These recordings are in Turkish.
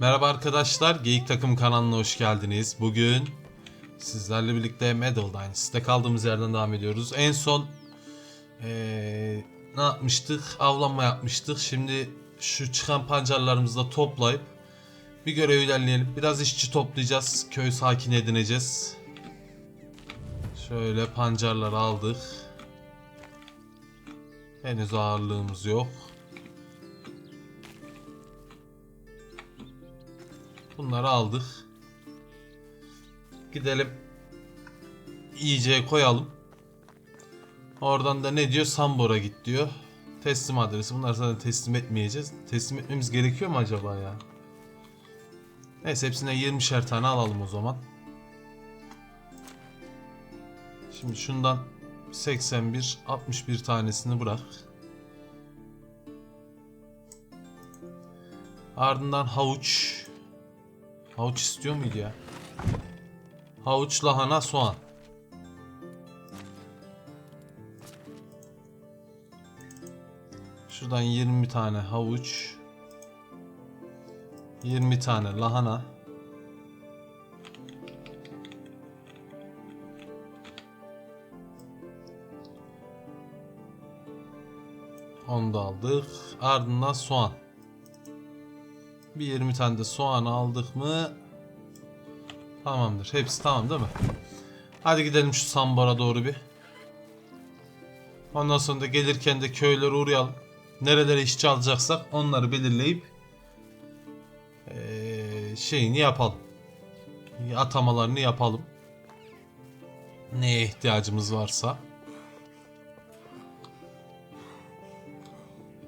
Merhaba arkadaşlar, Geyik Takım kanalına hoş geldiniz. Bugün sizlerle birlikte Medal Dynasty'de kaldığımız yerden devam ediyoruz. En son eee, ne yapmıştık? Avlanma yapmıştık. Şimdi şu çıkan pancarlarımızı da toplayıp bir görev ilerleyelim. Biraz işçi toplayacağız. Köy sakin edineceğiz. Şöyle pancarları aldık. Henüz ağırlığımız yok. Bunları aldık. Gidelim. iyice koyalım. Oradan da ne diyor? Sambor'a git diyor. Teslim adresi. Bunları zaten teslim etmeyeceğiz. Teslim etmemiz gerekiyor mu acaba ya? Neyse hepsine 20'şer tane alalım o zaman. Şimdi şundan 81, 61 tanesini bırak. Ardından havuç. Havuç istiyor muydu ya? Havuç, lahana, soğan. Şuradan 20 tane havuç. 20 tane lahana. Onu da aldık. Ardından soğan. Bir 20 tane de soğan aldık mı? Tamamdır. Hepsi tamam değil mi? Hadi gidelim şu Sambar'a doğru bir. Ondan sonra da gelirken de köylere uğrayalım. Nerelere işçi alacaksak onları belirleyip eee, şeyini yapalım. Atamalarını yapalım. Neye ihtiyacımız varsa.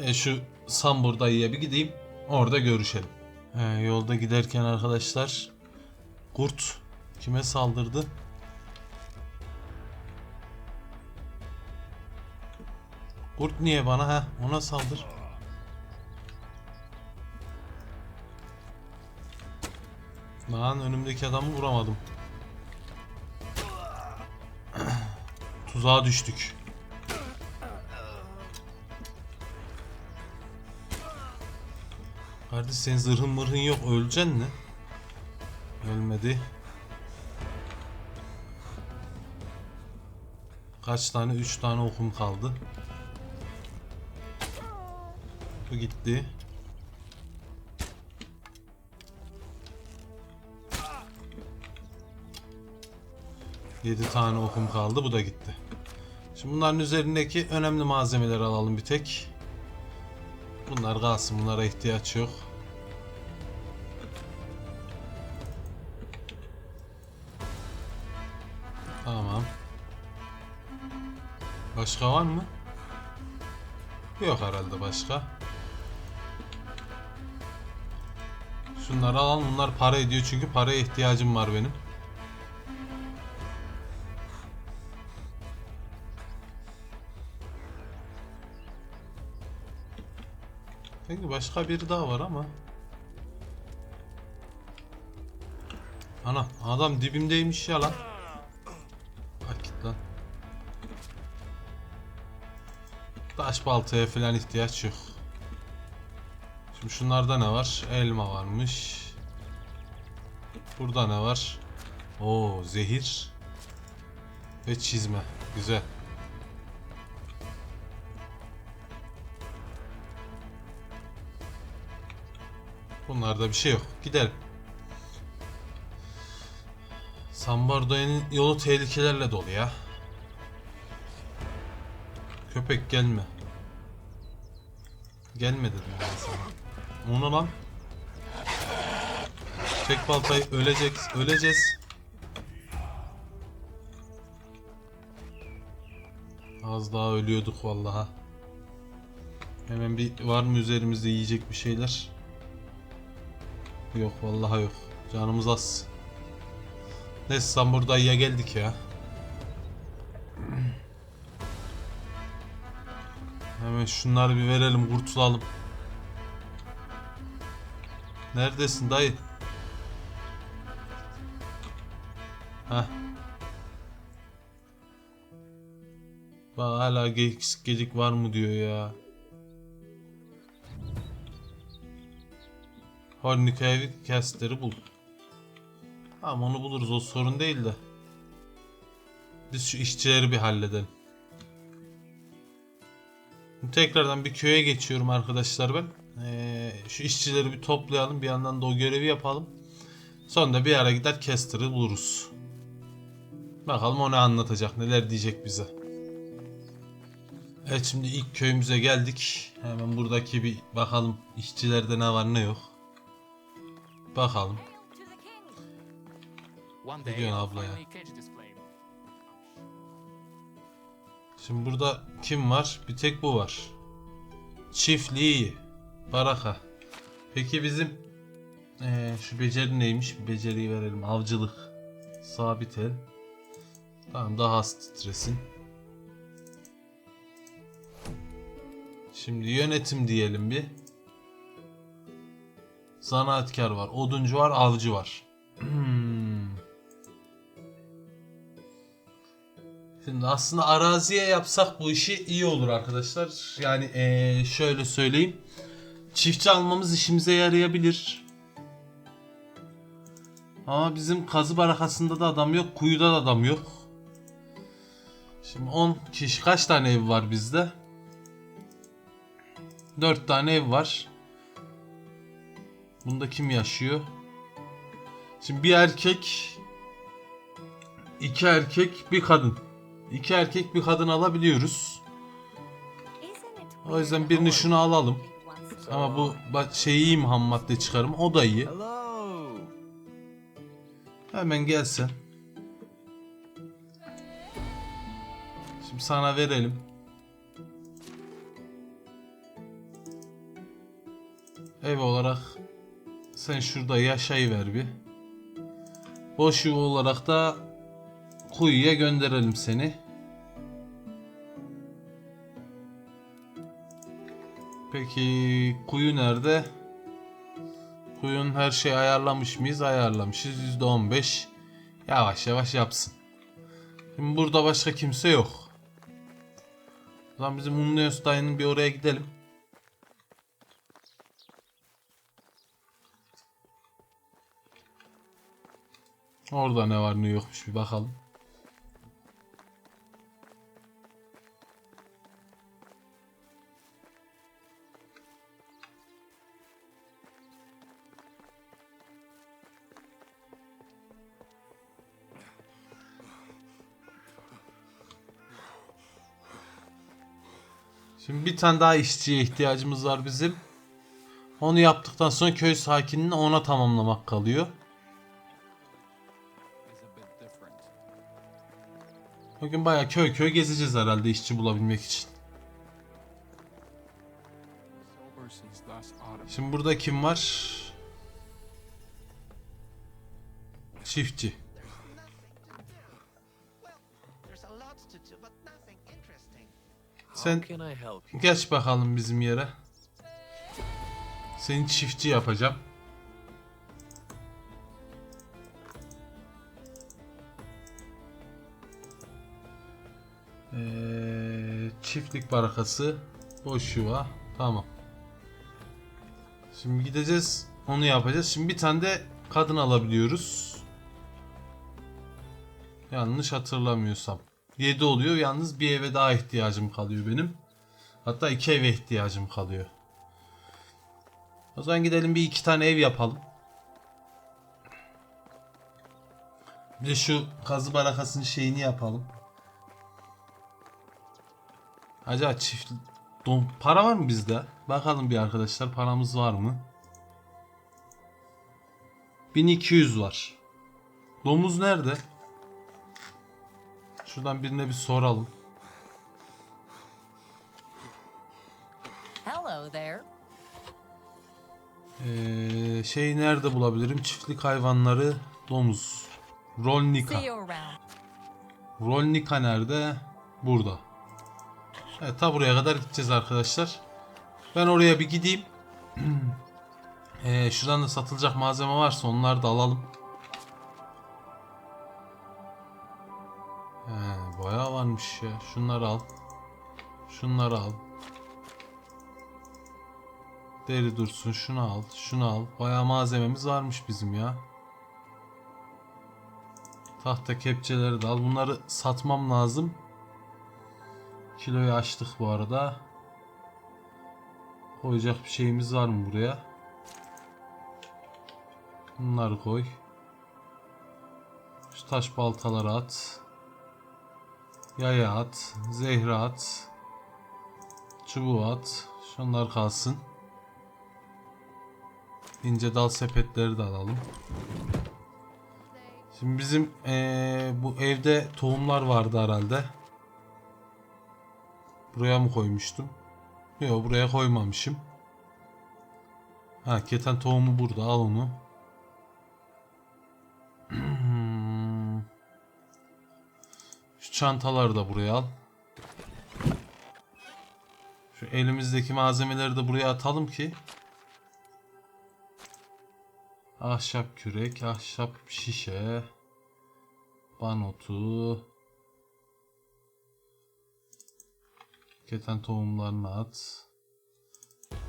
E şu Sambur dayıya bir gideyim. Orada görüşelim. He, yolda giderken arkadaşlar kurt kime saldırdı? Kurt niye bana? ha? Ona saldır. Lan önümdeki adamı vuramadım. Tuzağa düştük. Kardeş senin zırhın mırhın yok öleceksin mi? Ölmedi. Kaç tane? 3 tane okum kaldı. Bu gitti. Yedi tane okum kaldı. Bu da gitti. Şimdi bunların üzerindeki önemli malzemeleri alalım bir tek. Bunlar kalsın. Bunlara ihtiyaç yok. Başka var mı? Yok herhalde başka. Şunları alalım. Bunlar para ediyor çünkü paraya ihtiyacım var benim. Peki başka biri daha var ama. Ana adam dibimdeymiş ya lan. Taş baltaya falan ihtiyaç yok. Şimdi şunlarda ne var? Elma varmış. Burada ne var? Oo zehir. Ve çizme. Güzel. Bunlarda bir şey yok. Gidelim. Sambardoya'nın yolu tehlikelerle dolu ya. Köpek gelme. Gelme dedim ben sana. Onu lan. Çek baltayı ölecek, öleceğiz. Az daha ölüyorduk vallaha. Hemen bir var mı üzerimizde yiyecek bir şeyler? Yok vallahi yok. Canımız az. Neyse sen burada ya geldik ya. Hemen şunları bir verelim kurtulalım. Neredesin dayı? Heh. Bak hala eksik gedik var mı diyor ya. Hornika'ya kestleri bul. Tamam onu buluruz o sorun değil de. Biz şu işçileri bir halledelim. Tekrardan bir köye geçiyorum arkadaşlar ben. Ee, şu işçileri bir toplayalım bir yandan da o görevi yapalım. Sonra da bir ara gider Kester'ı buluruz. Bakalım o ne anlatacak neler diyecek bize. Evet şimdi ilk köyümüze geldik. Hemen buradaki bir bakalım işçilerde ne var ne yok. Bakalım. One Ne day diyorsun I'll abla ya? Şimdi burada kim var? Bir tek bu var. Çiftliği. Baraka. Peki bizim eee, şu beceri neymiş? Bir beceriyi verelim. Avcılık. Sabit el. Tamam daha az titresin. Şimdi yönetim diyelim bir. Zanaatkar var. Oduncu var. Avcı var. aslında araziye yapsak bu işi iyi olur arkadaşlar. Yani eee, şöyle söyleyeyim. Çiftçi almamız işimize yarayabilir. Ama bizim kazı barakasında da adam yok, kuyuda da adam yok. Şimdi 10 kişi kaç tane ev var bizde? 4 tane ev var. Bunda kim yaşıyor? Şimdi bir erkek, iki erkek, bir kadın. İki erkek bir kadın alabiliyoruz. O yüzden birini şunu alalım. Ama bu ba- şey iyi mi ham madde çıkarım o da iyi. Hemen gelsin. Şimdi sana verelim. Ev olarak sen şurada yaşayıver bir. Boş yuva olarak da kuyuya gönderelim seni. Peki kuyu nerede? Kuyun her şeyi ayarlamış mıyız? Ayarlamışız. %15. Yavaş yavaş yapsın. Şimdi burada başka kimse yok. O zaman bizim Umneus dayının bir oraya gidelim. Orada ne var ne yokmuş bir bakalım. Bir tane daha işçiye ihtiyacımız var bizim. Onu yaptıktan sonra köy sakinini ona tamamlamak kalıyor. Bugün bayağı köy köy gezeceğiz herhalde işçi bulabilmek için. Şimdi burada kim var? Çiftçi. Sen geç bakalım bizim yere. Seni çiftçi yapacağım. Ee, çiftlik barakası, boş yuva, tamam. Şimdi gideceğiz, onu yapacağız. Şimdi bir tane de kadın alabiliyoruz. Yanlış hatırlamıyorsam. 7 oluyor. Yalnız bir eve daha ihtiyacım kalıyor benim. Hatta iki eve ihtiyacım kalıyor. O zaman gidelim bir iki tane ev yapalım. Bir de şu kazı barakasının şeyini yapalım. Acaba çift don para var mı bizde? Bakalım bir arkadaşlar paramız var mı? 1200 var. Domuz nerede? Şuradan birine bir soralım. Hello there. Ee, şey nerede bulabilirim? Çiftlik hayvanları, domuz. Rolnika. Rolnika nerede? Burada. Evet ta buraya kadar gideceğiz arkadaşlar. Ben oraya bir gideyim. ee, şuradan da satılacak malzeme varsa onları da alalım. Varmış ya. Şunları al. Şunları al. Deri dursun. Şunu al. Şunu al. Bayağı malzememiz varmış bizim ya. Tahta kepçeleri de al. Bunları satmam lazım. Kiloyu açtık bu arada. Koyacak bir şeyimiz var mı buraya? Bunları koy. Şu taş baltaları at. Yaya at. Zehri at. Çubuğu at. Şunlar kalsın. İnce dal sepetleri de alalım. Şimdi bizim eee, bu evde tohumlar vardı herhalde. Buraya mı koymuştum? Yok buraya koymamışım. Ha keten tohumu burada al onu. Şu çantaları da buraya al. Şu elimizdeki malzemeleri de buraya atalım ki Ahşap kürek, ahşap şişe, banotu, keten tohumlarını at,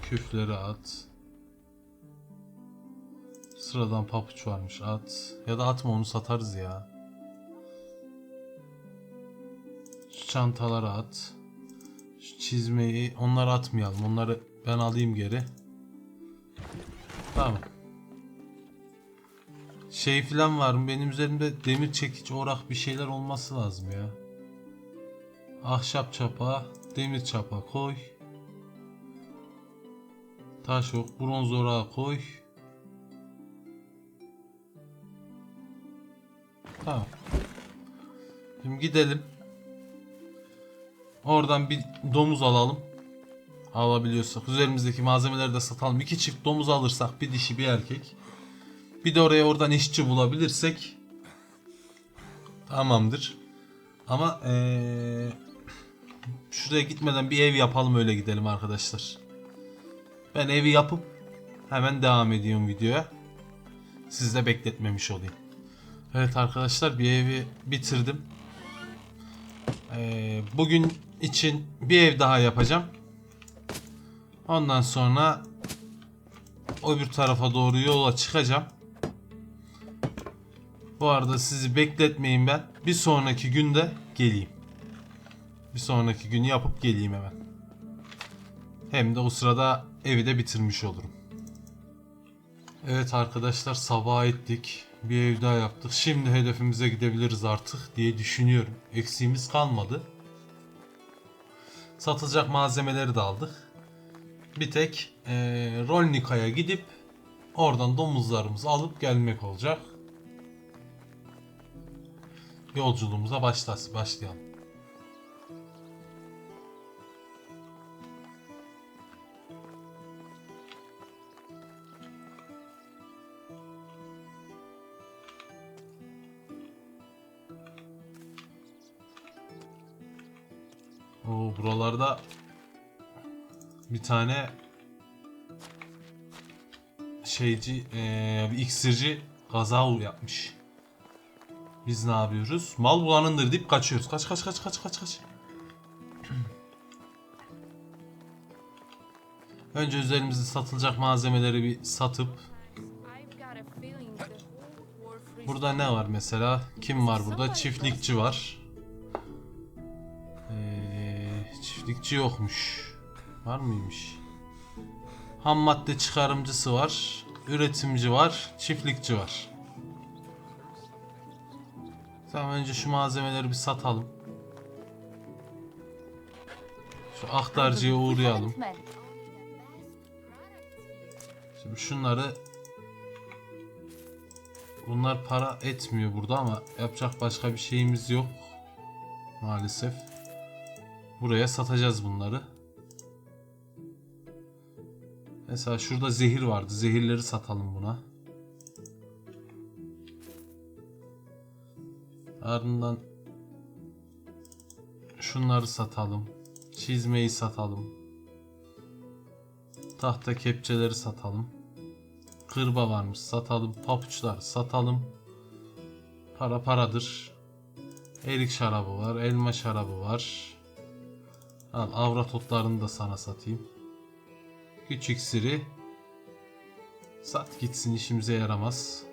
küfleri at, sıradan papuç varmış at, ya da atma onu satarız ya. Şu çantaları at, şu çizmeyi onları atmayalım, onları ben alayım geri. Tamam. Şey filan var mı? Benim üzerimde demir çekiç, orak bir şeyler olması lazım ya. Ahşap çapa, demir çapa koy. Taş ok, bronz orağı koy. Tamam. Şimdi gidelim. Oradan bir domuz alalım. Alabiliyorsak. Üzerimizdeki malzemeleri de satalım. İki çift domuz alırsak bir dişi bir erkek. Bir de oraya oradan işçi bulabilirsek tamamdır. Ama eee şuraya gitmeden bir ev yapalım öyle gidelim arkadaşlar. Ben evi yapıp hemen devam ediyorum videoya. Sizi de bekletmemiş olayım. Evet arkadaşlar bir evi bitirdim. Eee, bugün için bir ev daha yapacağım. Ondan sonra öbür tarafa doğru yola çıkacağım. Bu arada sizi bekletmeyin ben. Bir sonraki günde geleyim. Bir sonraki günü yapıp geleyim hemen. Hem de o sırada evi de bitirmiş olurum. Evet arkadaşlar sabah ettik. Bir ev daha yaptık. Şimdi hedefimize gidebiliriz artık diye düşünüyorum. Eksiğimiz kalmadı. Satılacak malzemeleri de aldık. Bir tek eee Rolnika'ya gidip oradan domuzlarımızı alıp gelmek olacak. Yolculuğumuza başlas başlayalım. Buralarda bir tane şeyci, eee, bir iksirci kaza yapmış. Biz ne yapıyoruz? Mal bulanındır deyip kaçıyoruz. Kaç kaç kaç kaç kaç kaç. Önce üzerimizde satılacak malzemeleri bir satıp Burada ne var mesela? Kim var burada? Çiftlikçi var. Çiftlikçi yokmuş. Var mıymış? Ham madde çıkarımcısı var. Üretimci var. Çiftlikçi var. Tamam önce şu malzemeleri bir satalım. Şu aktarcıya uğrayalım. Şimdi şunları Bunlar para etmiyor burada ama yapacak başka bir şeyimiz yok. Maalesef. Buraya satacağız bunları. Mesela şurada zehir vardı. Zehirleri satalım buna. Ardından şunları satalım. Çizmeyi satalım. Tahta kepçeleri satalım. Kırba varmış satalım. Papuçlar satalım. Para paradır. Erik şarabı var. Elma şarabı var. Al avrat otlarını da sana satayım. Güç iksiri. Sat gitsin işimize yaramaz.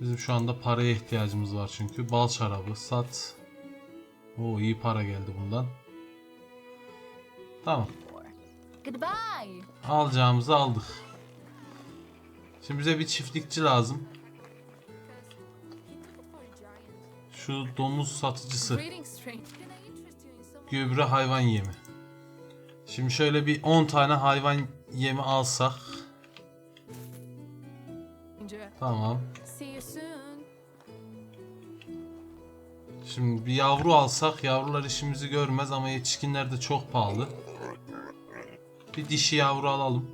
Bizim şu anda paraya ihtiyacımız var çünkü. Bal şarabı sat. Oo iyi para geldi bundan. Tamam. Alacağımızı aldık. Şimdi bize bir çiftlikçi lazım. Şu domuz satıcısı. Gübre hayvan yemi. Şimdi şöyle bir 10 tane hayvan yemi alsak. Tamam. Şimdi bir yavru alsak yavrular işimizi görmez ama yetişkinler de çok pahalı. Bir dişi yavru alalım.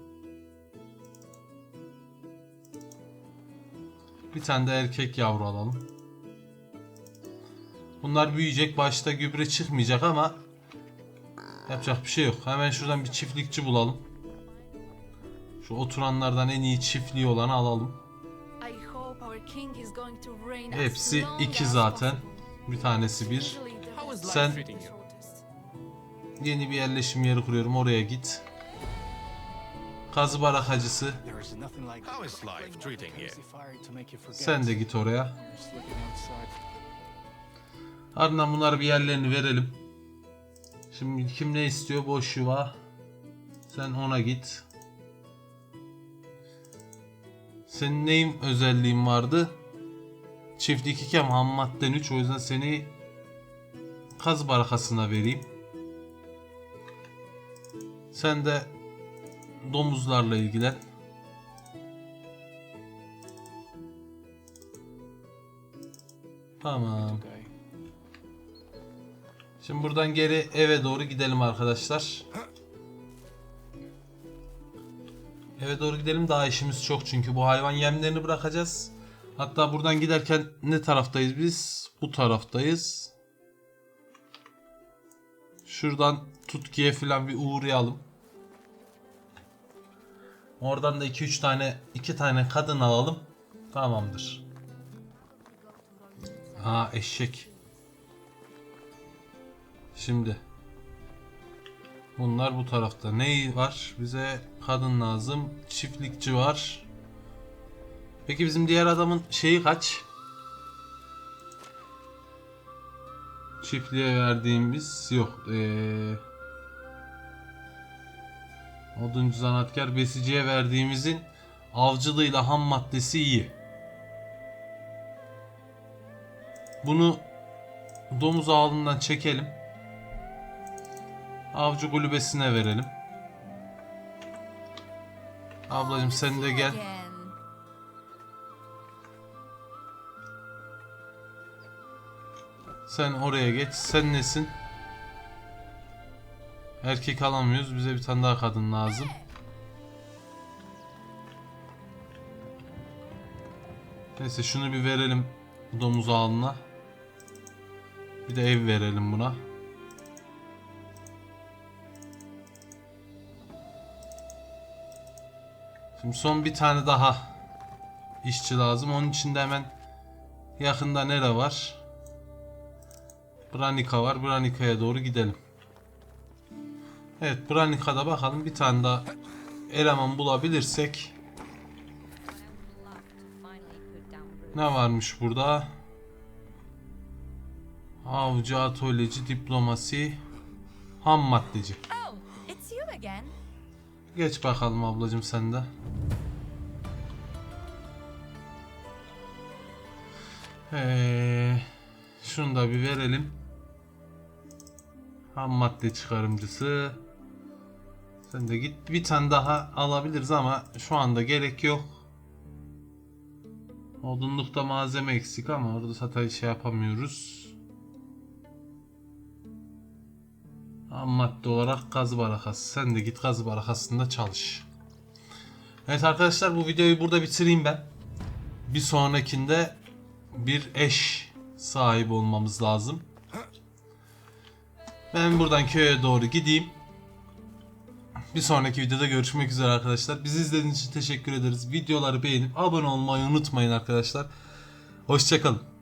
Bir tane de erkek yavru alalım. Bunlar büyüyecek. Başta gübre çıkmayacak ama yapacak bir şey yok. Hemen şuradan bir çiftlikçi bulalım. Şu oturanlardan en iyi çiftliği olanı alalım. Hepsi iki zaten. Bir tanesi bir. Sen-. Yeni bir yerleşim yeri kuruyorum. Oraya git. Kazı barakacısı. Sen de git oraya. Ardından bunlara bir yerlerini verelim. Şimdi kim ne istiyor? Boş yuva. Sen ona git. Senin neyin özelliğin vardı? Çiftlik ikem ham madden 3 o yüzden seni kaz barakasına vereyim. Sen de domuzlarla ilgilen. Tamam. Şimdi buradan geri eve doğru gidelim arkadaşlar. Eve doğru gidelim daha işimiz çok çünkü bu hayvan yemlerini bırakacağız. Hatta buradan giderken ne taraftayız biz? Bu taraftayız. Şuradan Tutki'ye falan bir uğrayalım. Oradan da 2-3 tane 2 tane kadın alalım. Tamamdır. Ha eşek. Şimdi. Bunlar bu tarafta. Ne var? Bize kadın lazım. Çiftlikçi var. Peki bizim diğer adamın şeyi kaç? Çiftliğe verdiğimiz yok. Ee, oduncu zanatkar besiciye verdiğimizin avcılığıyla ham maddesi iyi. Bunu domuz ağlından çekelim. Avcı kulübesine verelim. Ablacım sen de gel. Sen oraya geç. Sen nesin? Erkek alamıyoruz. Bize bir tane daha kadın lazım. Neyse şunu bir verelim domuz ağlına. Bir de ev verelim buna. Şimdi son bir tane daha işçi lazım. Onun için de hemen yakında nere var? Branika var. Branika'ya doğru gidelim. Evet Branika'da bakalım bir tane daha eleman bulabilirsek ne varmış burada? Avcı, atölyeci, diplomasi, ham maddeci. Oh. Geç bakalım ablacım sen de. Ee, şunu da bir verelim. Ham madde çıkarımcısı. Sen de git bir tane daha alabiliriz ama şu anda gerek yok. Odunlukta malzeme eksik ama orada zaten şey yapamıyoruz. Ham madde olarak gaz barakası. Sen de git gaz barakasında çalış. Evet arkadaşlar bu videoyu burada bitireyim ben. Bir sonrakinde bir eş sahibi olmamız lazım. Ben buradan köye doğru gideyim. Bir sonraki videoda görüşmek üzere arkadaşlar. Bizi izlediğiniz için teşekkür ederiz. Videoları beğenip abone olmayı unutmayın arkadaşlar. Hoşçakalın.